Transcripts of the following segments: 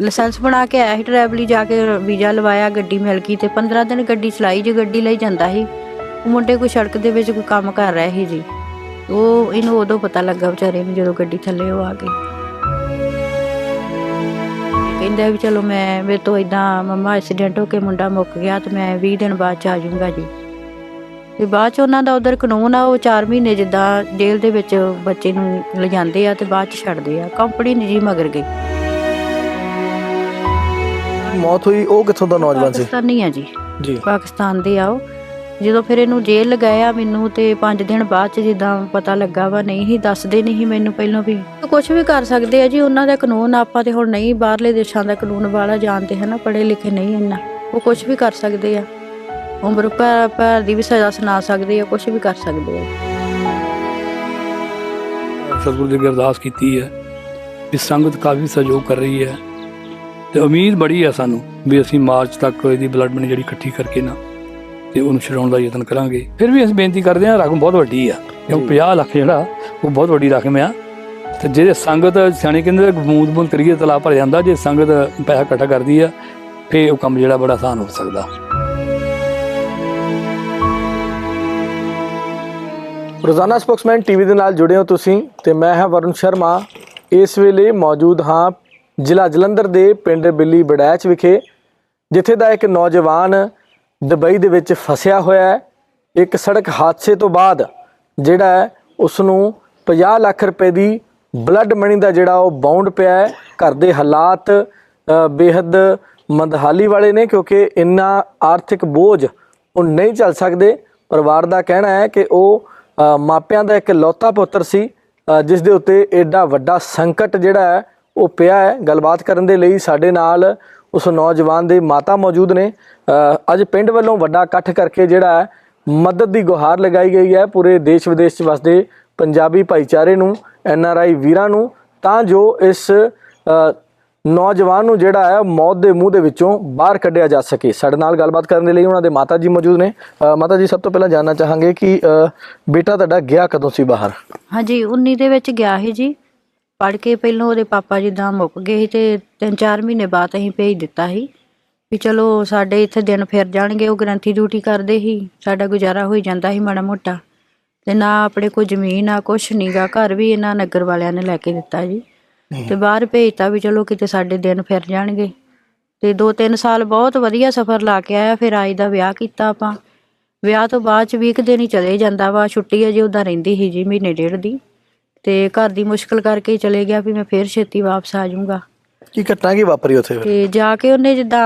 Licence ਬਣਾ ਕੇ ਆਇਆ ਸੀ ਟਰੈਵਲੀ ਜਾ ਕੇ ਵੀਜ਼ਾ ਲਵਾਇਆ ਗੱਡੀ ਮਿਲ ਗਈ ਤੇ 15 ਦਿਨ ਗੱਡੀ ਚਲਾਈ ਜੇ ਗੱਡੀ ਲਈ ਜਾਂਦਾ ਸੀ। ਉਹ ਮੁੰਡੇ ਕੋਈ ਸੜਕ ਦੇ ਵਿੱਚ ਕੋਈ ਕੰਮ ਕਰ ਰਿਹਾ ਸੀ ਜੀ। ਉਹ, ਇਹਨੂੰ ਉਦੋਂ ਪਤਾ ਲੱਗਾ ਵਿਚਾਰੇ ਨੂੰ ਜਦੋਂ ਗੱਡੀ ਥੱਲੇ ਉਹ ਆ ਗਈ। ਕਹਿੰਦਾ ਵੀ ਚਲੋ ਮੈਂ, ਮੇਰੇ ਤੋਂ ਇਦਾਂ ਮੰਮਾ ਐਕਸੀਡੈਂਟ ਹੋ ਕੇ ਮੁੰਡਾ ਮੁੱਕ ਗਿਆ ਤੇ ਮੈਂ 20 ਦਿਨ ਬਾਅਦ ਚ ਆ ਜਾਊਂਗਾ ਜੀ। ਤੇ ਬਾਅਦ ਚ ਉਹਨਾਂ ਦਾ ਉਧਰ ਕਾਨੂੰਨ ਆ, ਉਹ 4 ਮਹੀਨੇ ਜਿੱਦਾਂ ਜੇਲ੍ਹ ਦੇ ਵਿੱਚ ਬੱਚੇ ਨੂੰ ਲਿਜਾਂਦੇ ਆ ਤੇ ਬਾਅਦ ਚ ਛੱਡਦੇ ਆ। ਕੰਪਨੀ ਨਿੱਜੀ ਮਗਰ ਗਈ। ਮੌਤ ਹੋਈ ਉਹ ਕਿੱਥੋਂ ਦਾ ਨੌਜਵਾਨ ਸੀ? ਪਾਕਿਸਤਾਨੀ ਆ ਜੀ। ਜੀ। ਪਾਕਿਸਤਾਨ ਦੇ ਆ ਉਹ ਜਦੋਂ ਫਿਰ ਇਹਨੂੰ ਜੇਲ੍ਹ ਲਗਾਇਆ ਮੈਨੂੰ ਤੇ 5 ਦਿਨ ਬਾਅਦ ਚ ਜਿੱਦਾਂ ਪਤਾ ਲੱਗਾ ਵਾ ਨਹੀਂ ਹੀ ਦੱਸਦੇ ਨਹੀਂ ਮੈਨੂੰ ਪਹਿਲਾਂ ਵੀ। ਕੁਝ ਵੀ ਕਰ ਸਕਦੇ ਆ ਜੀ ਉਹਨਾਂ ਦਾ ਕਾਨੂੰਨ ਆਪਾਂ ਤੇ ਹੁਣ ਨਹੀਂ ਬਾਹਰਲੇ ਦੇਸ਼ਾਂ ਦਾ ਕਾਨੂੰਨ ਵਾਲਾ ਜਾਣਦੇ ਹਨ ਪੜ੍ਹੇ ਲਿਖੇ ਨਹੀਂ ਇੰਨਾ। ਉਹ ਕੁਝ ਵੀ ਕਰ ਸਕਦੇ ਆ। ਉਮਰ ਭਰ ਦੀ ਵੀ ਸਜ਼ਾ ਸੁਣਾ ਸਕਦੇ ਆ ਕੁਝ ਵੀ ਕਰ ਸਕਦੇ ਆ। ਸਤਿਗੁਰੂ ਦੀ ਅਰਦਾਸ ਕੀਤੀ ਹੈ ਵੀ ਸੰਗਤ ਕਾਫੀ ਸਹਿਯੋਗ ਕਰ ਰਹੀ ਹੈ। ਤੇ ਉਮੀਦ ਬੜੀ ਹੈ ਸਾਨੂੰ ਵੀ ਅਸੀਂ ਮਾਰਚ ਤੱਕ ਇਹਦੀ ਬਲੱਡ ਮਨੀ ਜਿਹੜੀ ਇਕੱਠੀ ਕਰਕੇ ਨਾ ਤੇ ਉਹਨੂੰ ਛਡਾਉਣ ਦਾ ਯਤਨ ਕਰਾਂਗੇ। ਫਿਰ ਵੀ ਅਸੀਂ ਬੇਨਤੀ ਕਰਦੇ ਹਾਂ ਰਕਮ ਬਹੁਤ ਵੱਡੀ ਆ। ਕਿਉਂਕਿ 50 ਲੱਖ ਜਿਹੜਾ ਉਹ ਬਹੁਤ ਵੱਡੀ ਰਕਮ ਆ। ਤੇ ਜਿਹੜੇ ਸੰਗਤ ਸਿਆਣੇ ਕਹਿੰਦੇ ਬੂੰਦ ਬੂੰਦ ਕਰੀਏ ਤਲਾ ਭਰ ਜਾਂਦਾ ਜੇ ਸੰਗਤ ਪੈਸਾ ਇਕੱਠਾ ਕਰਦੀ ਆ ਫੇ ਉਹ ਕੰਮ ਜਿਹੜਾ ਬੜਾ ਆਸਾਨ ਹੋ ਸਕਦਾ। ਰੋਜ਼ਾਨਾ ਸਪੋਕਸਮੈਨ ਟੀਵੀ ਦੇ ਨਾਲ ਜੁੜੇ ਹੋ ਤੁਸੀਂ ਤੇ ਮੈਂ ਹਾਂ ਵਰੁਣ ਸ਼ਰਮਾ। ਇਸ ਵੇਲੇ ਮੌਜੂਦ ਹਾਂ ਜ਼ਿਲ੍ਹਾ ਜਲੰਧਰ ਦੇ ਪਿੰਡ ਬਿੱਲੀ ਬੜੈਚ ਵਿਖੇ, ਜਿੱਥੇ ਦਾ ਇੱਕ ਨੌਜਵਾਨ ਦੁਬਈ ਦੇ ਵਿੱਚ ਫਸਿਆ ਹੋਇਆ ਹੈ। ਇੱਕ ਸੜਕ ਹਾਦਸੇ ਤੋਂ ਬਾਅਦ ਜਿਹੜਾ ਹੈ ਉਸ ਨੂੰ 50 ਲੱਖ ਰੁਪਏ ਦੀ ਬਲੱਡ ਮਨੀ ਦਾ ਜਿਹੜਾ ਉਹ ਬਾਉਂਡ ਪਿਆ ਹੈ। ਘਰ ਦੇ ਹਾਲਾਤ ਬੇਹੱਦ ਮੰਦਹਾਲੀ ਵਾਲੇ ਨੇ, ਕਿਉਂਕਿ ਇੰਨਾ ਆਰਥਿਕ ਬੋਝ ਉਹ ਨਹੀਂ ਚੱਲ ਸਕਦੇ। ਪਰਿਵਾਰ ਦਾ ਕਹਿਣਾ ਹੈ ਕਿ ਉਹ ਮਾਪਿਆਂ ਦਾ ਇੱਕ ਲੌਤਾ ਪੁੱਤਰ ਸੀ ਜਿਸ ਦੇ ਉੱਤੇ ਐਡਾ ਵੱਡਾ ਸੰਕਟ ਜਿਹੜਾ ਹੈ ਉਹ ਪਿਆ ਹੈ। ਗੱਲਬਾਤ ਕਰਨ ਦੇ ਲਈ ਸਾਡੇ ਨਾਲ ਉਸ ਨੌਜਵਾਨ ਦੇ ਮਾਤਾ ਮੌਜੂਦ ਨੇ। ਅੱਜ ਪਿੰਡ ਵੱਲੋਂ ਵੱਡਾ ਇਕੱਠ ਕਰਕੇ ਜਿਹੜਾ ਹੈ, ਮਦਦ ਦੀ ਗੁਹਾਰ ਲਗਾਈ ਗਈ ਹੈ। ਪੂਰੇ ਦੇਸ਼ ਵਿਦੇਸ਼ 'ਚ ਵਸਦੇ ਪੰਜਾਬੀ ਭਾਈਚਾਰੇ ਨੂੰ, ਐਨ ਆਰ ਆਈ ਵੀਰਾਂ ਨੂੰ, ਤਾਂ ਜੋ ਇਸ ਨੌਜਵਾਨ ਨੂੰ ਜਿਹੜਾ ਹੈ, ਮੌਤ ਦੇ ਮੂੰਹ ਦੇ ਵਿੱਚੋਂ ਬਾਹਰ ਕੱਢਿਆ ਜਾ ਸਕੇ। ਸਾਡੇ ਨਾਲ ਗੱਲਬਾਤ ਕਰਨ ਦੇ ਲਈ ਉਹਨਾਂ ਦੇ ਮਾਤਾ ਜੀ ਮੌਜੂਦ ਨੇ। ਮਾਤਾ ਜੀ, ਸਭ ਤੋਂ ਪਹਿਲਾਂ ਜਾਨਣਾ ਚਾਹਾਂਗੇ ਕਿ ਬੇਟਾ ਤੁਹਾਡਾ ਗਿਆ ਕਦੋਂ ਸੀ ਬਾਹਰ? ਹਾਂਜੀ 19 ਦੇ ਵਿੱਚ ਗਿਆ ਸੀ ਜੀ। ਪੜ ਕੇ ਪਹਿਲਾਂ ਉਹਦੇ ਪਾਪਾ ਜੀ ਦਾ ਮੁੱਕ ਗਏ ਸੀ ਤੇ 3-4 ਮਹੀਨੇ ਬਾਅਦ ਅਸੀਂ ਭੇਜ ਦਿੱਤਾ ਸੀ ਵੀ ਚਲੋ ਸਾਡੇ ਇੱਥੇ ਦਿਨ ਫਿਰ ਜਾਣਗੇ ਉਹ ਗ੍ਰੰਥੀ ਡਿਊਟੀ ਕਰਦੇ ਸੀ ਸਾਡਾ ਗੁਜ਼ਾਰਾ ਹੋਈ ਜਾਂਦਾ ਸੀ ਮਾੜਾ ਮੋਟਾ। ਤੇ ਨਾ ਆਪਣੇ ਕੋਈ ਜ਼ਮੀਨ ਆ ਕੁਛ ਨਹੀਂਗਾ ਘਰ ਵੀ ਇਹਨਾਂ ਨਗਰ ਵਾਲਿਆਂ ਨੇ ਲੈ ਕੇ ਦਿੱਤਾ ਜੀ। ਤੇ ਬਾਹਰ ਭੇਜਤਾ ਵੀ ਚਲੋ ਕਿਤੇ ਸਾਡੇ ਦਿਨ ਫਿਰ ਜਾਣਗੇ। ਤੇ 2-3 ਸਾਲ ਬਹੁਤ ਵਧੀਆ ਸਫ਼ਰ ਲਾ ਕੇ ਆਇਆ ਫਿਰ ਆਈ ਦਾ ਵਿਆਹ ਕੀਤਾ ਆਪਾਂ। ਵਿਆਹ ਤੋਂ ਬਾਅਦ ਚ ਵੀ ਇੱਕ ਦਿਨ ਹੀ ਚਲੇ ਜਾਂਦਾ ਵਾ ਛੁੱਟੀ ਅਜੇ ਉਹਦਾ ਰਹਿੰਦੀ ਸੀ ਜੀ ਮਹੀਨੇ ਡੇਢ ਦੀ। ਤੇ ਘਰ ਦੀ ਮੁਸ਼ਕਲ ਕਰਕੇ ਹੀ ਚਲੇ ਗਿਆ ਵੀ ਮੈਂ ਫੇਰ ਛੇਤੀ ਵਾਪਸ ਆ ਜਾਊਂਗਾ। ਕੀ ਘਟਨਾ ਕੀ ਵਾਪਰੀ ਉੱਥੇ ਫਿਰ? ਤੇ ਜਾ ਕੇ ਉਹਨੇ ਜਿੱਦਾਂ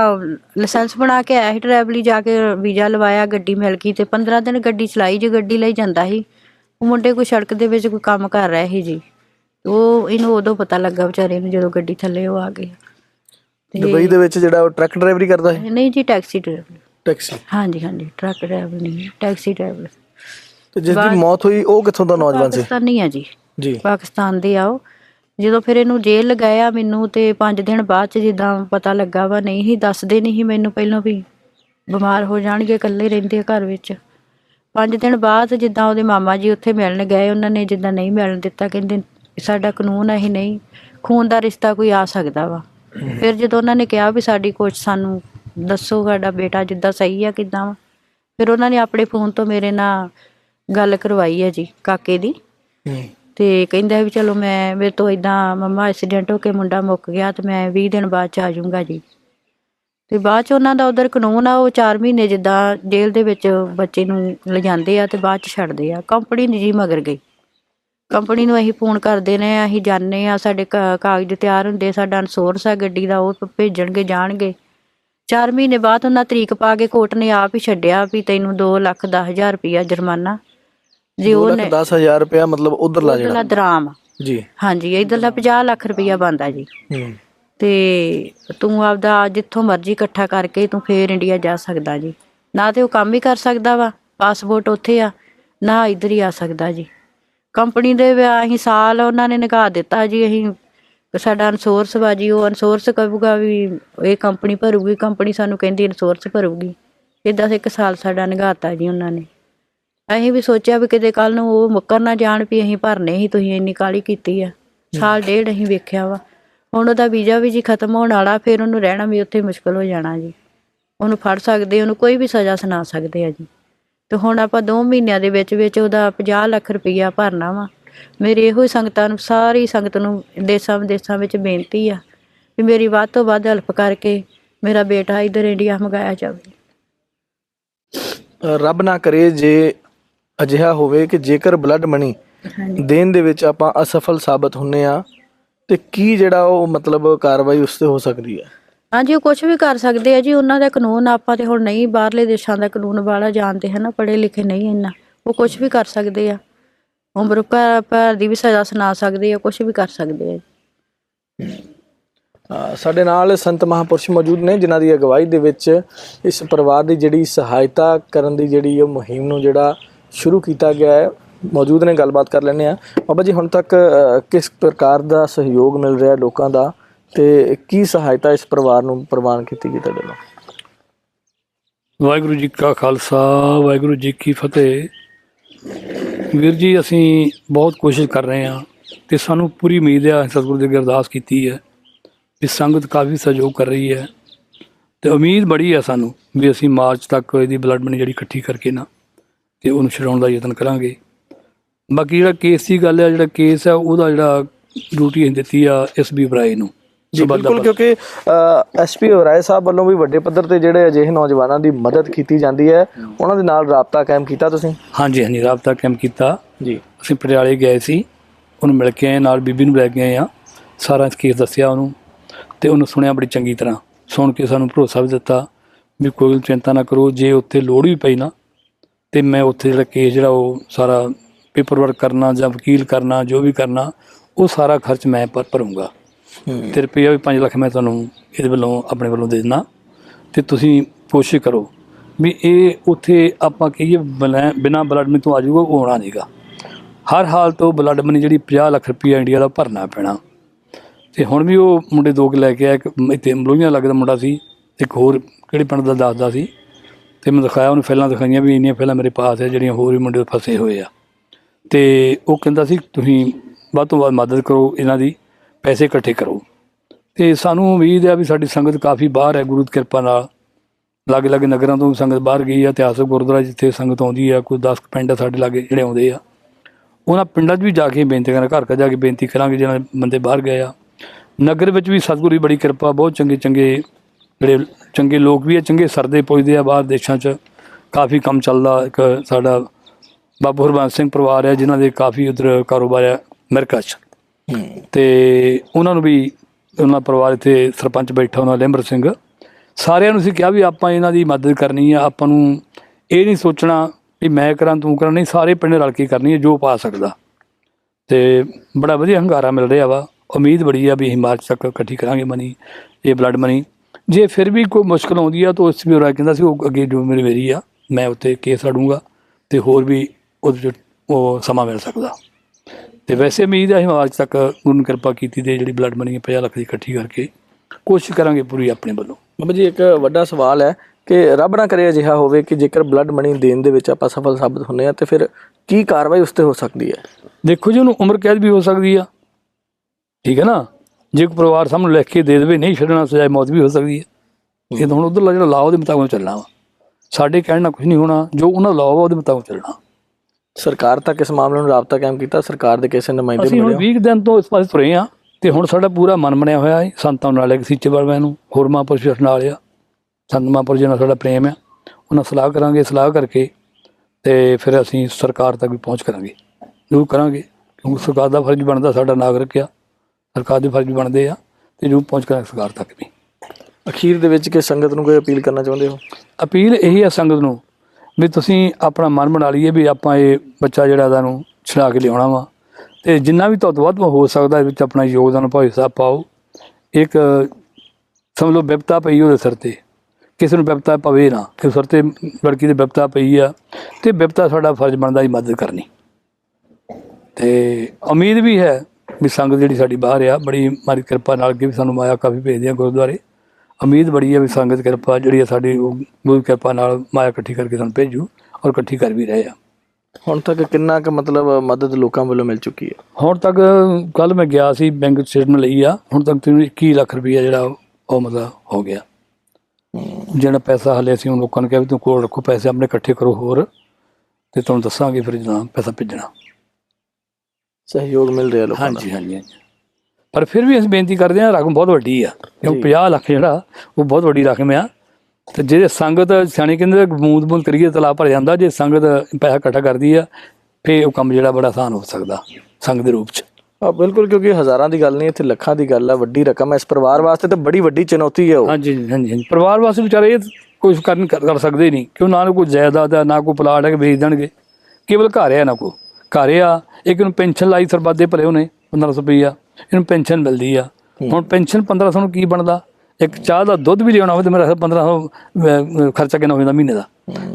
ਲਾਇਸੈਂਸ ਬਣਾ ਕੇ ਆਇਆ ਸੀ ਟਰੈਵਲੀ ਜਾ ਕੇ ਵੀਜ਼ਾ ਲਵਾਇਆ ਗੱਡੀ ਮਿਲ ਗਈ ਤੇ 15 ਦਿਨ ਗੱਡੀ ਚਲਾਈ ਜੇ ਗੱਡੀ ਲਈ ਜਾਂਦਾ ਸੀ ਉਹ ਮੁੰਡੇ ਕੋਈ ਸੜਕ ਦੇ ਵਿੱਚ ਕੋਈ ਕੰਮ ਕਰ ਰਿਹਾ ਸੀ ਜੀ। ਉਹ ਇਹਨੂੰ ਉਦੋਂ ਪਤਾ ਲੱਗਾ ਵਿਚਾਰੇ ਨੂੰ ਜਦੋਂ ਗੱਡੀ ਥੱਲੇ ਉਹ ਆ ਗਈ ਦੁਬਈ ਦੇ ਵਿੱਚ ਜਿਹੜਾ ਉਹ ਟਰੱਕ ਡਰਾਈਵਰੀ ਕਰਦਾ ਹੈ ਨਹੀਂ ਜੀ ਟੈਕਸੀ ਡਰਾਈਵਰ। ਟੈਕਸੀ? ਹਾਂਜੀ ਹਾਂਜੀ ਟਰੱਕ ਡਰਾਈਵਰ ਨਹੀਂ ਟੈਕਸੀ ਡਰਾਈਵਰ। ਤੇ ਜਿਸ ਦੀ ਮੌਤ ਹੋਈ ਉਹ ਕਿੱਥੋਂ ਦਾ ਨੌਜਵਾਨ ਸੀ? ਪਾਕਿਸਤਾਨੀ ਆ ਜੀ। ਜੀ। ਪਾਕਿਸਤਾਨ ਦੇ ਆ ਉਹ ਜਦੋਂ ਫਿਰ ਇਹਨੂੰ ਜੇਲ੍ਹ ਲਗਾਇਆ ਮੈਨੂੰ ਤੇ 5 ਦਿਨ ਬਾਅਦ ਚ ਜਿੱਦਾਂ ਪਤਾ ਲੱਗਾ ਵਾ ਨਹੀਂ ਹੀ ਦੱਸਦੇ ਨਹੀਂ ਸੀ ਮੈਨੂੰ ਪਹਿਲਾਂ ਵੀ ਬਿਮਾਰ ਹੋ ਜਾਣਗੇ ਇਕੱਲੇ ਰਹਿੰਦੇ ਆ ਘਰ ਵਿੱਚ। 5 ਦਿਨ ਬਾਅਦ ਜਿੱਦਾਂ ਉਹਦੇ ਮਾਮਾ ਜੀ ਉੱਥੇ ਮਿਲਣ ਗਏ ਉਹਨਾਂ ਨੇ ਜਿੱਦਾਂ ਨਹੀਂ ਮਿਲਣ ਦਿੱਤਾ ਕਹਿੰਦੇ ਸਾਡਾ ਕਾਨੂੰਨ ਹੈ ਹੀ ਨਹੀਂ ਖੂਨ ਦਾ ਰਿਸ਼ਤਾ ਕੋਈ ਆ ਸਕਦਾ ਵਾ। ਫਿਰ ਜਦੋਂ ਉਹਨਾਂ ਨੇ ਕਿਹਾ ਵੀ ਸਾਡੀ ਕੋਚ ਸਾਨੂੰ ਦੱਸੋ ਸਾਡਾ ਬੇਟਾ ਜਿੱਦਾਂ ਸਹੀ ਆ ਕਿਦਾਂ ਵਾ। ਫਿਰ ਉਹਨਾਂ ਨੇ ਆਪਣੇ ਫੋਨ ਤੋਂ ਮੇਰੇ ਨਾਲ ਗੱਲ ਕਰਵਾਈ ਹੈ ਜੀ ਕਾਕੇ ਦੀ। ਤੇ ਕਹਿੰਦਾ ਵੀ ਚਲੋ ਮੈਂ ਮੇਰੇ ਤੋਂ ਇਦਾਂ ਮੰਮਾ ਐਕਸੀਡੈਂਟ ਹੋ ਕੇ ਮੁੰਡਾ ਮੁੱਕ ਗਿਆ ਤੇ ਮੈਂ 20 ਦਿਨ ਬਾਅਦ ਚ ਆ ਜਾਊਂਗਾ ਜੀ। ਤੇ ਬਾਅਦ ਚ ਉਹਨਾਂ ਦਾ ਉਧਰ ਕਾਨੂੰਨ ਆ, ਉਹ 4 ਮਹੀਨੇ ਜਿੱਦਾਂ ਜੇਲ੍ਹ ਦੇ ਵਿੱਚ ਬੱਚੇ ਨੂੰ ਲਿਜਾਂਦੇ ਆ ਤੇ ਬਾਅਦ ਚ ਛੱਡਦੇ ਆ। ਕੰਪਨੀ ਨੀ ਜੀ ਮਗਰ ਗਈ। ਕੰਪਨੀ ਨੂੰ ਅਸੀਂ ਫੋਨ ਕਰਦੇ ਨੇ, ਅਸੀਂ ਜਾਣਦੇ ਆ, ਸਾਡੇ ਕਾ- ਕਾਗਜ਼ ਤਿਆਰ ਹੁੰਦੇ, ਸਾਡਾ ਅਨਸੋਰਸ ਆ ਗੱਡੀ ਦਾ, ਉਹ ਭੇਜਣਗੇ, ਜਾਣਗੇ। 4 ਮਹੀਨੇ ਬਾਅਦ ਉਹਨਾਂ ਤਰੀਕ ਪਾ ਕੇ ਕੋਰਟ ਨੇ ਆਪ ਹੀ ਛੱਡਿਆ ਵੀ ਤੈਨੂੰ 2 ਲੱਖ 10 ਹਜ਼ਾਰ ਰੁਪਇਆ ਜੁਰਮਾਨਾ। ਜੇ ਉਹ ਉਹਨੇ 10000 ਰੁਪਇਆ ਮਤਲਬ ਉਧਰਲਾ ਉਧਰਲਾ ਜਿਹੜਾ ਦਰਾਮ ਜੀ। ਹਾਂਜੀ ਇਧਰਲਾ 50 ਲੱਖ ਰੁਪਇਆ ਬੰਦਾ ਜੀ। ਹੂੰ। ਤੇ ਤੂੰ ਆਪਦਾ ਜਿੱਥੋਂ ਮਰਜ਼ੀ ਇਕੱਠਾ ਕਰਕੇ ਤੂੰ ਫੇਰ ਇੰਡੀਆ ਜਾ ਸਕਦਾ ਜੀ। ਨਾ ਤੇ ਉਹ ਕੰਮ ਹੀ ਕਰ ਸਕਦਾ ਵਾ ਪਾਸਪੋਰਟ ਉੱਥੇ ਆ ਨਾ ਇੱਧਰ ਹੀ ਆ ਸਕਦਾ ਜੀ। ਕੰਪਨੀ ਦੇ ਅਸੀਂ ਸਾਲ ਉਹਨਾਂ ਨੇ ਨਿਕਾਹ ਦਿੱਤਾ ਜੀ ਅਸੀਂ ਸਾਡਾ ਅਨਸੋਰਸ ਵਾ ਜੀ ਉਹ ਅਨਸੋਰਸ ਕਹੂਗਾ ਵੀ ਇਹ ਕੰਪਨੀ ਭਰੂਗੀ ਕੰਪਨੀ ਸਾਨੂੰ ਕਹਿੰਦੀ ਅਨਸੋਰਸ ਭਰੂਗੀ। ਇਦਾਂ ਇੱਕ ਸਾਲ ਸਾਡਾ ਨਿਗਾਤਾ ਜੀ ਉਹਨਾਂ ਨੇ। ਅਸੀਂ ਵੀ ਸੋਚਿਆ ਵੀ ਕਿਤੇ ਕੱਲ ਨੂੰ ਉਹ ਮੁੱਕਰ ਨਾ ਜਾਣ ਵੀ ਅਸੀਂ ਭਰਨੇ ਸੀ ਤੁਸੀਂ ਇੰਨੀ ਕਾਲੀ ਕੀਤੀ ਆ। ਸਾਲ ਡੇਢ ਅਸੀਂ ਵੇਖਿਆ ਵਾ। ਹੁਣ ਉਹਦਾ ਵੀਜ਼ਾ ਵੀ ਜੀ ਖਤਮ ਹੋਣ ਵਾਲਾ ਫਿਰ ਉਹਨੂੰ ਰਹਿਣਾ ਵੀ ਉੱਥੇ ਮੁਸ਼ਕਲ ਹੋ ਜਾਣਾ ਜੀ। ਉਹਨੂੰ ਫੜ ਸਕਦੇ ਉਹਨੂੰ ਕੋਈ ਵੀ ਸਜ਼ਾ ਸੁਣਾ ਸਕਦੇ ਆ ਜੀ। ਤੇ ਹੁਣ ਆਪਾਂ 2 ਮਹੀਨਿਆਂ ਦੇ ਵਿੱਚ ਵਿੱਚ ਉਹਦਾ 50 ਲੱਖ ਰੁਪਈਆ ਭਰਨਾ ਵਾ। ਮੇਰੀ ਇਹੋ ਹੀ ਸੰਗਤਾਂ ਨੂੰ ਸਾਰੀ ਸੰਗਤ ਨੂੰ ਦੇਸਾਂ ਵਿਦੇਸਾਂ ਵਿੱਚ ਬੇਨਤੀ ਆ ਵੀ ਮੇਰੀ ਵੱਧ ਤੋਂ ਵੱਧ ਹੈਲਪ ਕਰਕੇ ਮੇਰਾ ਬੇਟਾ ਇੱਧਰ ਇੰਡੀਆ ਮੰਗਾਇਆ ਜਾਵੇ। ਰੱਬ ਨਾ ਕਰੇ ਜੇ ਅਜਿਹਾ ਹੋਵੇ ਕਿ ਜੇਕਰ ਬਲੱਡ ਮਨੀ ਦੇਣ ਦੇ ਵਿੱਚ ਆਪਾਂ ਅਸਫਲ ਸਾਬਤ ਹੁੰਨੇ ਆ ਤੇ ਕੀ ਜਿਹੜਾ ਉਹ ਮਤਲਬ ਕਾਰਵਾਈ ਉਸ ਤੇ ਹੋ ਸਕਦੀ ਹੈ? ਹਾਂਜੀ ਉਹ ਕੁਝ ਵੀ ਕਰ ਸਕਦੇ ਆ ਜੀ ਉਹਨਾਂ ਦਾ ਕਾਨੂੰਨ ਆਪਾਂ ਤੇ ਹੁਣ ਨਹੀਂ ਬਾਹਰਲੇ ਦੇਸ਼ਾਂ ਦਾ ਕਾਨੂੰਨ ਵਾਲਾ ਜਾਣਦੇ ਹਨ ਪੜ੍ਹੇ ਲਿਖੇ ਨਹੀਂ ਇੰਨਾ ਉਹ ਕੁਝ ਵੀ ਕਰ ਸਕਦੇ ਆ। ਉਮਰ ਭਰ ਦੀ ਵੀ ਸਜ਼ਾ ਸੁਣਾ ਸਕਦੇ ਆ ਕੁਝ ਵੀ ਕਰ ਸਕਦੇ ਆ ਸਾਡੇ ਨਾਲ ਸੰਤ ਮਹਾਪੁਰਸ਼ ਮੌਜੂਦ ਨੇ ਜਿਨ੍ਹਾਂ ਦੀ ਅਗਵਾਈ ਦੇ ਵਿੱਚ ਇਸ ਪਰਿਵਾਰ ਦੀ ਜਿਹੜੀ ਸਹਾਇਤਾ ਕਰਨ ਦੀ ਜਿਹੜੀ ਉਹ ਮੁਹਿੰਮ ਨੂੰ ਜਿਹੜਾ ਸ਼ੁਰੂ ਕੀਤਾ ਗਿਆ ਹੈ। ਮੌਜੂਦ ਨੇ ਗੱਲਬਾਤ ਕਰ ਲੈਂਦੇ ਆ ਬਾਬਾ ਜੀ, ਹੁਣ ਤੱਕ ਕਿਸ ਪ੍ਰਕਾਰ ਦਾ ਸਹਿਯੋਗ ਮਿਲ ਰਿਹਾ ਲੋਕਾਂ ਦਾ ਤੇ ਕੀ ਸਹਾਇਤਾ ਇਸ ਪਰਿਵਾਰ ਨੂੰ ਪ੍ਰਵਾਨ ਕੀਤੀ ਗਈ ਤੁਹਾਡੇ ਵੱਲੋਂ? ਵਾਹਿਗੁਰੂ ਜੀ ਕਾ ਖਾਲਸਾ, ਵਾਹਿਗੁਰੂ ਜੀ ਕੀ ਫਤਿਹ। ਵੀਰ ਜੀ, ਅਸੀਂ ਬਹੁਤ ਕੋਸ਼ਿਸ਼ ਕਰ ਰਹੇ ਹਾਂ ਤੇ ਸਾਨੂੰ ਪੂਰੀ ਉਮੀਦ ਹੈ ਸਤਿਗੁਰੂ ਦੇ ਅੱਗੇ ਅਰਦਾਸ ਕੀਤੀ ਹੈ ਕਿ ਸੰਗਤ ਕਾਫੀ ਸਹਿਯੋਗ ਕਰ ਰਹੀ ਹੈ। ਤੇ ਉਮੀਦ ਬੜੀ ਹੈ ਸਾਨੂੰ ਵੀ ਅਸੀਂ ਮਾਰਚ ਤੱਕ ਇਹਦੀ ਬਲੱਡ ਮਨੀ ਜਿਹੜੀ ਇਕੱਠੀ ਕਰਕੇ ਨਾ ਤੇ ਉਹਨੂੰ ਛਡਾਉਣ ਦਾ ਯਤਨ ਕਰਾਂਗੇ। ਬਾਕੀ ਜਿਹੜਾ ਕੇਸ ਦੀ ਗੱਲ ਹੈ ਜਿਹੜਾ ਕੇਸ ਹੈ ਉਹਦਾ ਜਿਹੜਾ ਡਿਊਟੀ ਦਿੱਤੀ ਆ ਐਸਬੀ ਬਰਾਏ ਨੂੰ। ਜੀ ਬਿਲਕੁਲ ਕਿਉਂਕਿ ਐਸਪੀ ਰਾਏ ਸਾਹਿਬ ਵੱਲੋਂ ਵੀ ਵੱਡੇ ਪੱਧਰ ਤੇ ਜਿਹੜੇ ਅਜਿਹੇ ਨੌਜਵਾਨਾਂ ਦੀ ਮਦਦ ਕੀਤੀ ਜਾਂਦੀ ਹੈ ਉਹਨਾਂ ਦੇ ਨਾਲ ਰਾਬਤਾ ਕਾਇਮ ਕੀਤਾ ਤੁਸੀਂ? ਹਾਂਜੀ ਹਾਂਜੀ ਰਾਬਤਾ ਕੈਂਪ ਕੀਤਾ। ਜੀ। ਅਸੀਂ ਪਟਿਆਲੇ ਗਏ ਸੀ ਉਹਨੂੰ ਮਿਲ ਕੇ ਆਏ ਨਾਲ ਬੀਬੀ ਨੂੰ ਲੈ ਕੇ ਆਏ ਆ ਸਾਰਾ ਕੇਸ ਦੱਸਿਆ ਉਹਨੂੰ ਤੇ ਉਹਨੂੰ ਸੁਣਿਆ ਬੜੀ ਚੰਗੀ ਤਰ੍ਹਾਂ। ਸੁਣ ਕੇ ਸਾਨੂੰ ਭਰੋਸਾ ਵੀ ਦਿੱਤਾ ਵੀ ਕੋਈ ਚਿੰਤਾ ਨਾ ਕਰੋ ਜੇ ਉੱਥੇ ਲੋੜ ਵੀ ਪਈ ਨਾ ਤੇ ਮੈਂ ਉੱਥੇ ਜਿਹੜਾ ਕੇਸ ਜਿਹੜਾ ਉਹ ਸਾਰਾ ਪੇਪਰ ਵਰਕ ਕਰਨਾ ਜਾਂ ਵਕੀਲ ਕਰਨਾ ਜੋ ਵੀ ਕਰਨਾ ਉਹ ਸਾਰਾ ਖਰਚ ਮੈਂ ਭਰ ਭਰੂੰਗਾ। ਤੇ ਰੁਪਈਆ ਵੀ 5 ਲੱਖ ਮੈਂ ਤੁਹਾਨੂੰ ਇਹਦੇ ਵੱਲੋਂ ਆਪਣੇ ਵੱਲੋਂ ਦੇ ਦਿੰਦਾ। ਤੇ ਤੁਸੀਂ ਕੋਸ਼ਿਸ਼ ਕਰੋ ਵੀ ਇਹ ਉੱਥੇ ਆਪਾਂ ਕਹੀਏ ਬਿਨਾਂ ਬਲੱਡ ਮਨੀ ਤੋਂ ਆ ਜਾਊਗਾ ਉਹ ਆਉਣਾ ਨਹੀਂਗਾ। ਹਰ ਹਾਲ ਤੋਂ ਬਲੱਡ ਮਨੀ ਜਿਹੜੀ 50 ਲੱਖ ਰੁਪਈਆ ਇੰਡੀਆ ਦਾ ਭਰਨਾ ਪੈਣਾ। ਤੇ ਹੁਣ ਵੀ ਉਹ ਮੁੰਡੇ ਦੋ ਕੁ ਲੈ ਕੇ ਆਇਆ ਇੱਕ ਇੱਥੇ ਮਲੋਈਆਂ ਲੱਗਦਾ ਮੁੰਡਾ ਸੀ ਇੱਕ ਹੋਰ ਕਿਹੜੇ ਪਿੰਡ ਦਾ ਦੱਸਦਾ ਸੀ। ਤੇ ਮੈਂ ਦਿਖਾਇਆ, ਉਹਨੂੰ ਫਿਲਮਾਂ ਦਿਖਾਈਆਂ ਵੀ ਇੰਨੀਆਂ ਫਿਲਮਾਂ ਮੇਰੇ ਪਾਸ ਹੈ, ਜਿਹੜੀਆਂ ਹੋਰ ਵੀ ਮੁੰਡੇ ਫਸੇ ਹੋਏ ਆ। ਤੇ ਉਹ ਕਹਿੰਦਾ ਸੀ, ਤੁਸੀਂ ਵੱਧ ਤੋਂ ਵੱਧ ਮਦਦ ਕਰੋ, ਇਹਨਾਂ ਦੀ ਪੈਸੇ ਇਕੱਠੇ ਕਰੋ। ਤੇ ਸਾਨੂੰ ਉਮੀਦ ਹੈ ਵੀ ਸਾਡੀ ਸੰਗਤ ਕਾਫੀ ਬਾਹਰ ਹੈ, ਗੁਰੂ ਦੀ ਕਿਰਪਾ ਨਾਲ। ਲਾਗੇ ਲਾਗੇ ਨਗਰਾਂ ਤੋਂ ਸੰਗਤ ਬਾਹਰ ਗਈ ਆ, ਇਤਿਹਾਸਕ ਗੁਰਦੁਆਰਾ ਜਿੱਥੇ ਸੰਗਤ ਆਉਂਦੀ ਆ, ਕੋਈ 10 ਪਿੰਡ ਸਾਡੇ ਲਾਗੇ ਜਿਹੜੇ ਆਉਂਦੇ ਆ। ਉਹਨਾਂ ਪਿੰਡਾਂ 'ਚ ਵੀ ਜਾ ਕੇ ਬੇਨਤੀ ਕਰਾਂ ਘਰ ਘਰ ਜਾ ਕੇ ਬੇਨਤੀ ਕਰਾਂਗੇ, ਜਿਹਨਾਂ ਬੰਦੇ ਬਾਹਰ ਗਏ ਆ। ਨਗਰ ਵਿੱਚ ਵੀ ਸਤਿਗੁਰੂ ਦੀ ਬੜੀ ਕਿਰਪਾ, ਬਹੁਤ ਚੰਗੇ ਚੰਗੇ ਜਿਹੜੇ ਚੰਗੇ ਲੋਕ ਵੀ ਆ ਚੰਗੇ ਸਰਦੇ ਪੁੱਜਦੇ ਆ ਬਾਹਰ ਦੇਸ਼ਾਂ 'ਚ ਕਾਫੀ ਕੰਮ ਚੱਲਦਾ ਇੱਕ ਸਾਡਾ ਬਾਬੂ ਹਰਬੰਸ ਸਿੰਘ ਪਰਿਵਾਰ ਹੈ ਜਿਨ੍ਹਾਂ ਦੇ ਕਾਫੀ ਉਧਰ ਕਾਰੋਬਾਰ ਹੈ ਅਮਰੀਕਾ 'ਚ। ਤੇ ਉਹਨਾਂ ਨੂੰ ਵੀ ਉਹਨਾਂ ਪਰਿਵਾਰ ਇੱਥੇ ਸਰਪੰਚ ਬੈਠਾ ਉਹਨਾਂ ਲੈਂਬਰ ਸਿੰਘ। ਸਾਰਿਆਂ ਨੂੰ ਅਸੀਂ ਕਿਹਾ ਵੀ ਆਪਾਂ ਇਹਨਾਂ ਦੀ ਮਦਦ ਕਰਨੀ ਆ ਆਪਾਂ ਨੂੰ ਇਹ ਨਹੀਂ ਸੋਚਣਾ ਵੀ ਮੈਂ ਕਰਾਂ ਤੂੰ ਕਰਾਂ ਨਹੀਂ ਸਾਰੇ ਪਿੰਡ ਰਲ ਕੇ ਕਰਨੀ ਹੈ ਜੋ ਪਾ ਸਕਦਾ। ਤੇ ਬੜਾ ਵਧੀਆ ਹੰਗਾਰਾ ਮਿਲ ਰਿਹਾ ਵਾ। ਉਮੀਦ ਬੜੀ ਆ ਵੀ ਮਾਰਚ ਤੱਕ ਇਕੱਠੀ ਕਰਾਂਗੇ ਮਨੀ ਇਹ ਬਲੱਡ ਮਨੀ ਜੇ ਫਿਰ ਵੀ ਕੋਈ ਮੁਸ਼ਕਲ ਆਉਂਦੀ ਆ ਤਾਂ ਉਸ ਵੀ ਉਹ ਕਹਿੰਦਾ ਸੀ ਉਹ ਅੱਗੇ ਜੋ ਮੇਰੀ ਮੇਰੀ ਆ ਮੈਂ ਉੱਤੇ ਕੇਸ ਲੜੂੰਗਾ ਤੇ ਹੋਰ ਵੀ ਉਹਦੇ ਉਹ ਸਮਾਂ ਮਿਲ ਸਕਦਾ। ਤੇ ਵੈਸੇ ਉਮੀਦ ਹੈ ਅਸੀਂ ਮਾਰਚ ਤੱਕ ਗੁਰੂ ਕਿਰਪਾ ਕੀਤੀ ਤੇ ਜਿਹੜੀ ਬਲੱਡ ਮਨੀ 50 ਲੱਖ ਦੀ ਇਕੱਠੀ ਕਰਕੇ ਕੋਸ਼ਿਸ਼ ਕਰਾਂਗੇ ਪੂਰੀ ਆਪਣੇ ਵੱਲੋਂ। ਬਾਬਾ ਜੀ ਇੱਕ ਵੱਡਾ ਸਵਾਲ ਹੈ ਕਿ ਰੱਬ ਨਾ ਕਰੇ ਅਜਿਹਾ ਹੋਵੇ ਕਿ ਜੇਕਰ ਬਲੱਡ ਮਨੀ ਦੇਣ ਦੇ ਵਿੱਚ ਆਪਾਂ ਸਫਲ ਸਾਬਤ ਹੁੰਨੇ ਆ ਤੇ ਫਿਰ ਕੀ ਕਾਰਵਾਈ ਉਸ ਤੇ ਹੋ ਸਕਦੀ ਹੈ? ਦੇਖੋ ਜੀ ਉਹਨੂੰ ਉਮਰ ਕੈਦ ਵੀ ਹੋ ਸਕਦੀ ਆ। ਠੀਕ ਹੈ ਨਾ? ਜੇ ਕੋਈ ਪਰਿਵਾਰ ਸਾਹਮਣੇ ਲਿਖ ਕੇ ਦੇ ਦੇਵੇ ਨਹੀਂ ਛੱਡਣਾ ਸਜ਼ਾਏ ਮੌਤ ਵੀ ਹੋ ਸਕਦੀ ਹੈ। ਇਹ ਤਾਂ ਹੁਣ ਉਧਰਲਾ ਜਿਹੜਾ ਲਾਅ ਉਹਦੇ ਮੁਤਾਬਕ ਚੱਲਣਾ ਵਾ। ਸਾਡੇ ਕਹਿਣ ਨਾਲ ਕੁਝ ਨਹੀਂ ਹੋਣਾ ਜੋ ਉਹਨਾਂ ਦਾ ਲਾਅ ਵਾ ਉਹਦੇ ਮੁਤਾਬਕ ਚੱਲਣਾ। ਸਰਕਾਰ ਤੱਕ ਇਸ ਮਾਮਲੇ ਨੂੰ ਰਾਬਤਾ ਕਾਇਮ ਕੀਤਾ ਸਰਕਾਰ ਦੇ ਕਿਸੇ ਨੁਮਾਇੰਦੇ ਅਸੀਂ ਮਿਲੇ 20 ਦਿਨ ਤੋਂ ਇਸ ਪਾਸੇ ਤੁਰੇ ਆ ਤੇ ਹੁਣ ਸਾਡਾ ਪੂਰਾ ਮਨ ਬਣਿਆ ਹੋਇਆ ਹੈ ਸੰਤਾਂ ਨਾਲ ਇੱਕ ਸੀਚੇ ਵਾਲਿਆਂ ਨੂੰ ਹੋਰ ਮਹਾਂਪੁਰਸ਼ ਨਾਲ ਆ। ਸੰਤ ਮਹਾਂਪੁਰਸ਼ ਨਾਲ ਸਾਡਾ ਪ੍ਰੇਮ ਆ ਉਹਨਾਂ ਸਲਾਹ ਕਰਾਂਗੇ ਸਲਾਹ ਕਰਕੇ ਤੇ ਫਿਰ ਅਸੀਂ ਸਰਕਾਰ ਤੱਕ ਵੀ ਪਹੁੰਚ ਕਰਾਂਗੇ। ਜੋ ਕਰਾਂਗੇ ਕਿਉਂਕਿ ਸਰਕਾਰ ਦਾ ਫਰਜ਼ ਬਣਦਾ ਸਾਡਾ ਨਾਗਰਿਕ ਆ। ਸਰਕਾਰ ਦੇ ਫਰਜ਼ ਬਣਦੇ ਆ ਤੇ ਜੋ ਪਹੁੰਚ ਕਰਾਂਗੇ ਸਰਕਾਰ ਤੱਕ ਵੀ। ਅਖੀਰ ਦੇ ਵਿੱਚ ਕਿ ਸੰਗਤ ਨੂੰ ਕੋਈ ਅਪੀਲ ਕਰਨਾ ਚਾਹੁੰਦੇ ਹੋ? ਅਪੀਲ ਇਹੀ ਹੈ ਸੰਗਤ ਨੂੰ ਵੀ ਤੁਸੀਂ ਆਪਣਾ ਮਨ ਬਣਾ ਲਈਏ ਵੀ ਆਪਾਂ ਇਹ ਬੱਚਾ ਜਿਹੜਾ ਇਹਦਾ ਨੂੰ ਛੜਾ ਕੇ ਲਿਆਉਣਾ ਵਾ। ਤੇ ਜਿੰਨਾ ਵੀ ਤੁਹਾਡੇ ਤੋਂ ਵੱਧ ਹੋ ਸਕਦਾ ਇਹ ਵਿੱਚ ਆਪਣਾ ਯੋਗਦਾਨ ਭਾਈ ਸਾਹਿਬ ਪਾਓ। ਇੱਕ ਸਮਝ ਲਓ ਬਿਪਤਾ ਪਈ ਉਹਦੇ ਸਿਰ ਤੇ। ਕਿਸੇ ਨੂੰ ਬਿਪਤਾ ਪਵੇ ਨਾ ਕਿ ਸਿਰ ਤੇ ਲੜਕੀ ਦੇ ਬਿਪਤਾ ਪਈ ਆ ਤੇ ਬਿਪਤਾ ਸਾਡਾ ਫਰਜ਼ ਬਣਦਾ ਹੀ ਮਦਦ ਕਰਨੀ। ਤੇ ਉਮੀਦ ਵੀ ਹੈ ਵੀ ਸੰਗਤ ਜਿਹੜੀ ਸਾਡੀ ਬਾਹਰ ਆ ਬੜੀ ਮਾਰੀ ਕਿਰਪਾ ਨਾਲ ਅੱਗੇ ਵੀ ਸਾਨੂੰ ਮਾਇਆ ਕਾਫੀ ਭੇਜਦੇ ਆ ਗੁਰਦੁਆਰੇ। ਉਮੀਦ ਬੜੀ ਹੈ ਵੀ ਸੰਗਤ ਕਿਰਪਾ ਜਿਹੜੀ ਹੈ ਸਾਡੀ ਉਹ ਗੁਰੂ ਕਿਰਪਾ ਨਾਲ ਮਾਇਆ ਇਕੱਠੀ ਕਰਕੇ ਸਾਨੂੰ ਭੇਜੂ ਔਰ ਇਕੱਠੀ ਕਰ ਵੀ ਰਹੇ ਆ। ਹੁਣ ਤੱਕ ਕਿੰਨਾ ਕੁ ਮਤਲਬ ਮਦਦ ਲੋਕਾਂ ਵੱਲੋਂ ਮਿਲ ਚੁੱਕੀ ਹੈ? ਹੁਣ ਤੱਕ ਕੱਲ ਮੈਂ ਗਿਆ ਸੀ ਬੈਂਕ ਸਟੇਟਮੈਂਟ ਲਈ ਆ। ਹੁਣ ਤੱਕ ਤੈਨੂੰ 21 ਲੱਖ ਰੁਪਈਆ ਜਿਹੜਾ ਉਹ ਮਤਲਬ ਹੋ ਗਿਆ। ਜਿਹੜਾ ਪੈਸਾ ਹਲੇ ਅਸੀਂ ਉਹ ਲੋਕਾਂ ਨੂੰ ਕਿਹਾ ਵੀ ਤੂੰ ਕੋਲ ਰੱਖੋ ਪੈਸੇ ਆਪਣੇ ਇਕੱਠੇ ਕਰੋ ਹੋਰ। ਤੇ ਤੁਹਾਨੂੰ ਦੱਸਾਂਗੇ ਫਿਰ ਜਦੋਂ ਪੈਸਾ ਭੇਜਣਾ। ਸਹਿਯੋਗ ਮਿਲ ਰਿਹਾ ਲੋਕਾਂ ਦਾ। ਹਾਂਜੀ ਹਾਂਜੀ। ਪਰ ਫਿਰ ਵੀ ਅਸੀਂ ਬੇਨਤੀ ਕਰਦੇ ਹਾਂ ਰਕਮ ਬਹੁਤ ਵੱਡੀ ਆ। ਕਿਉਂਕਿ 50 ਲੱਖ ਜਿਹੜਾ ਉਹ ਬਹੁਤ ਵੱਡੀ ਰਕਮ ਆ। ਤੇ ਜਿਹੜੇ ਸੰਗਤ ਸਿਆਣੇ ਕਹਿੰਦੇ ਬੂੰਦ ਬੂੰਦ ਕਰੀਏ ਤਲਾ ਭਰ ਜਾਂਦਾ ਜੇ ਸੰਗਤ ਪੈਸਾ ਇਕੱਠਾ ਕਰਦੀ ਆ ਫੇ ਉਹ ਕੰਮ ਜਿਹੜਾ ਬੜਾ ਆਸਾਨ ਹੋ ਸਕਦਾ ਸੰਗਤ ਦੇ ਰੂਪ ਚ। ਆ ਬਿਲਕੁਲ ਕਿਉਂਕਿ ਹਜ਼ਾਰਾਂ ਦੀ ਗੱਲ ਨਹੀਂ ਇੱਥੇ ਲੱਖਾਂ ਦੀ ਗੱਲ ਹੈ ਵੱਡੀ ਰਕਮ ਹੈ ਇਸ ਪਰਿਵਾਰ ਵਾਸਤੇ ਤੇ ਬੜੀ ਵੱਡੀ ਚੁਣੌਤੀ ਹੈ ਉਹ। ਹਾਂਜੀ ਹਾਂਜੀ ਹਾਂਜੀ ਪਰਿਵਾਰ ਵਾਸਤੇ ਵਿਚਾਰੇ ਕੁਝ ਕਰਨ ਕਰ ਸਕਦੇ ਨਹੀਂ। ਕਿਉਂ ਨਾ ਕੋਈ ਜਾਇਦਾਦ ਆ ਨਾ ਕੋਈ ਪਲਾਟ ਹੈ ਕਿ ਵੇਚ ਦੇਣਗੇ। ਕੇਵਲ ਘਰ ਆ ਨਾ ਕੋ ਘਰ ਆ ਇੱਕ ਨੂੰ ਪੈਨਸ਼ਨ ਲਾਈ ਸਰਬਾਦੇ ਭਲੇ ਉਹਨੇ 1500 ਰੁਪਈਆ। ਇਹਨੂੰ ਪੈਨਸ਼ਨ ਮਿਲਦੀ ਆ। ਹੁਣ ਪੈਨਸ਼ਨ 1500 ਨੂੰ ਕੀ ਬਣਦਾ? ਇੱਕ ਚਾਹ ਦਾ ਦੁੱਧ ਵੀ ਲਿਆਉਣਾ ਹੋਵੇ ਤੇ ਮੇਰਾ 1500 ਅਹ, ਖਰਚਾ ਕਿੰਨਾ ਹੋ ਜਾਂਦਾ ਮਹੀਨੇ ਦਾ।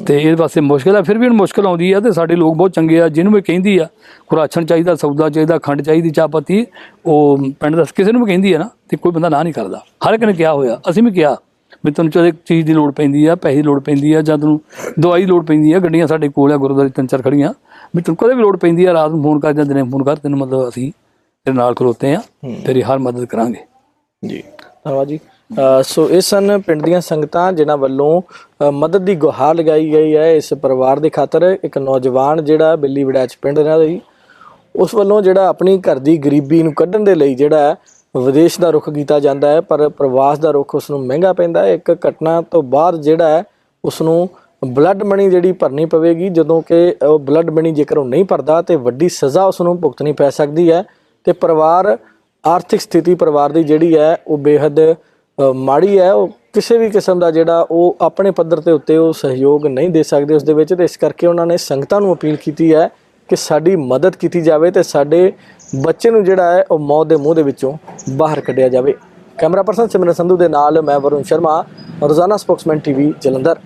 ਤੇ ਇਹਦੇ ਵਾਸਤੇ ਮੁਸ਼ਕਿਲ ਆ। ਫਿਰ ਵੀ ਹੁਣ ਮੁਸ਼ਕਿਲ ਆਉਂਦੀ ਆ ਤੇ ਸਾਡੇ ਲੋਕ ਬਹੁਤ ਚੰਗੇ ਆ ਜਿਹਨੂੰ ਵੀ ਕਹਿੰਦੀ ਆ ਕੁਰਾਛਣ ਚਾਹੀਦਾ ਸੌਦਾ ਚਾਹੀਦਾ ਖੰਡ ਚਾਹੀਦੀ ਚਾਹ ਪੱਤੀ ਉਹ ਪਿੰਡ ਦਾ ਕਿਸੇ ਨੂੰ ਵੀ ਕਹਿੰਦੀ ਆ ਨਾ ਤੇ ਕੋਈ ਬੰਦਾ ਨਾ ਨਹੀਂ ਕਰਦਾ। ਹਰ ਇੱਕ ਨੇ ਕਿਹਾ ਹੋਇਆ ਅਸੀਂ ਵੀ ਕਿਹਾ ਵੀ ਤੁਹਾਨੂੰ ਚਾਹੇ ਚੀਜ਼ ਦੀ ਲੋੜ ਪੈਂਦੀ ਆ ਪੈਸੇ ਦੀ ਲੋੜ ਪੈਂਦੀ ਆ ਜਾਂ ਤੁਹਾਨੂੰ ਦਵਾਈ ਦੀ ਲੋੜ ਪੈਂਦੀ ਆ ਗੱਡੀਆਂ ਸਾਡੇ ਕੋਲ ਆ ਗੁਰਦੁਆਰੇ ਤਿੰਨ ਚਾਰ ਖੜੀਆਂ ਵੀ ਤੁਹਾਨੂੰ ਕਦੇ ਵੀ ਲੋੜ ਪੈਂਦੀ ਆ ਰਾਤ ਨੂੰ ਫੋਨ ਕਰ ਜਾਂ ਦਿਨੇ ਫੋਨ ਕਰ ਤੈਨੂੰ ਮਤਲਬ ਅਸੀਂ ਤੇਰੇ ਨਾਲ ਖਲੋਤੇ ਆ ਤੇਰੀ ਹਰ ਮਦਦ ਕਰਾਂਗੇ। ਜੀ ਧੰਨਵਾਦ ਜੀ। ਸੋ ਇਹ ਸਨ ਪਿੰਡ ਦੀਆਂ ਸੰਗਤਾਂ ਜਿਨ੍ਹਾਂ ਵੱਲੋਂ ਮਦਦ ਦੀ ਗੁਹਾਰ ਲਗਾਈ ਗਈ ਹੈ ਇਸ ਪਰਿਵਾਰ ਦੇ ਖਾਤਰ। ਇੱਕ ਨੌਜਵਾਨ ਜਿਹੜਾ ਬਿੱਲੀ ਵੜੈਚ ਪਿੰਡ ਦਾ ਸੀ ਉਸ ਵੱਲੋਂ ਜਿਹੜਾ ਆਪਣੀ ਘਰ ਦੀ ਗਰੀਬੀ ਨੂੰ ਕੱਢਣ ਦੇ ਲਈ ਜਿਹੜਾ ਵਿਦੇਸ਼ ਦਾ ਰੁਖ ਕੀਤਾ ਜਾਂਦਾ ਹੈ ਪਰ ਪ੍ਰਵਾਸ ਦਾ ਰੁਖ ਉਸ ਨੂੰ ਮਹਿੰਗਾ ਪੈਂਦਾ ਹੈ। ਇੱਕ ਘਟਨਾ ਤੋਂ ਬਾਅਦ ਜਿਹੜਾ ਹੈ ਉਸ ਨੂੰ ਬਲੱਡ ਮਨੀ ਜਿਹੜੀ ਭਰਨੀ ਪਵੇਗੀ, ਜਦੋਂ ਕਿ ਉਹ ਬਲੱਡ ਮਨੀ ਜੇਕਰ ਉਹ ਨਹੀਂ ਭਰਦਾ, ਤੇ ਵੱਡੀ ਸਜ਼ਾ ਉਸ ਨੂੰ ਭੁਗਤਣੀ ਪੈ ਸਕਦੀ ਹੈ। ਤੇ ਪਰਿਵਾਰ, ਆਰਥਿਕ ਸਥਿਤੀ ਪਰਿਵਾਰ ਦੀ ਜਿਹੜੀ ਹੈ, ਉਹ ਬੇਹੱਦ ਮਾੜੀ ਹੈ। ਉਹ ਕਿਸੇ ਵੀ ਕਿਸਮ ਦਾ ਜਿਹੜਾ ਉਹ ਆਪਣੇ ਪੱਧਰ ਤੇ ਉੱਤੇ ਉਹ ਸਹਿਯੋਗ ਨਹੀਂ ਦੇ ਸਕਦੇ ਉਸ ਦੇ ਵਿੱਚ, ਤੇ ਇਸ ਕਰਕੇ ਉਹਨਾਂ ਨੇ ਸੰਗਤਾਂ ਨੂੰ ਅਪੀਲ ਕੀਤੀ ਹੈ ਕਿ ਸਾਡੀ ਮਦਦ ਕੀਤੀ ਜਾਵੇ ਤੇ ਸਾਡੇ ਬੱਚੇ ਨੂੰ ਜਿਹੜਾ ਹੈ, ਉਹ ਮੌਤ ਦੇ ਮੂੰਹ ਦੇ ਵਿੱਚੋਂ ਬਾਹਰ ਕੱਢਿਆ ਜਾਵੇ। ਕੈਮਰਾ ਪਰਸਨ ਸਿਮਰਨ ਸੰਧੂ ਦੇ ਨਾਲ ਮੈਂ ਵਰੁਣ ਸ਼ਰਮਾ, ਰੋਜ਼ਾਨਾ ਸਪੋਕਸਮੈਨ ਟੀਵੀ ਜਲੰਧਰ।